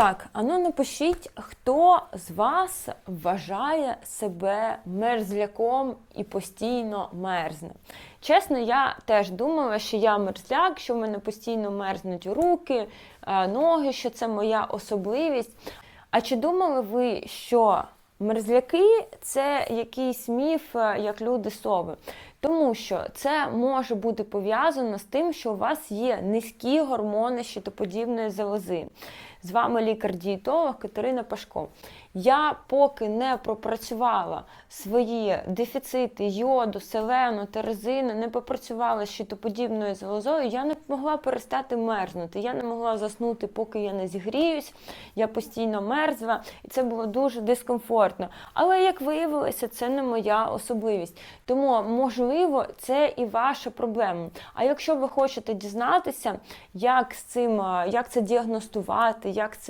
Так, ану напишіть, хто з вас вважає себе мерзляком і постійно мерзне. Чесно, я теж думала, що я мерзляк, що в мене постійно мерзнуть руки, е, ноги, що це моя особливість. А чи думали ви, що мерзляки це якийсь міф, е, як люди сови? Тому що це може бути пов'язано з тим, що у вас є низькі гормони щитоподібної залози. З вами лікар-дієтолог Катерина Пашко. Я поки не пропрацювала свої дефіцити йоду, селену та не попрацювала з щитоподібною залозою, я не могла перестати мерзнути. Я не могла заснути, поки я не зігріюсь. Я постійно мерзла, і це було дуже дискомфортно. Але як виявилося, це не моя особливість. Тому, можливо, це і ваша проблема. А якщо ви хочете дізнатися, як з цим, як це діагностувати, як це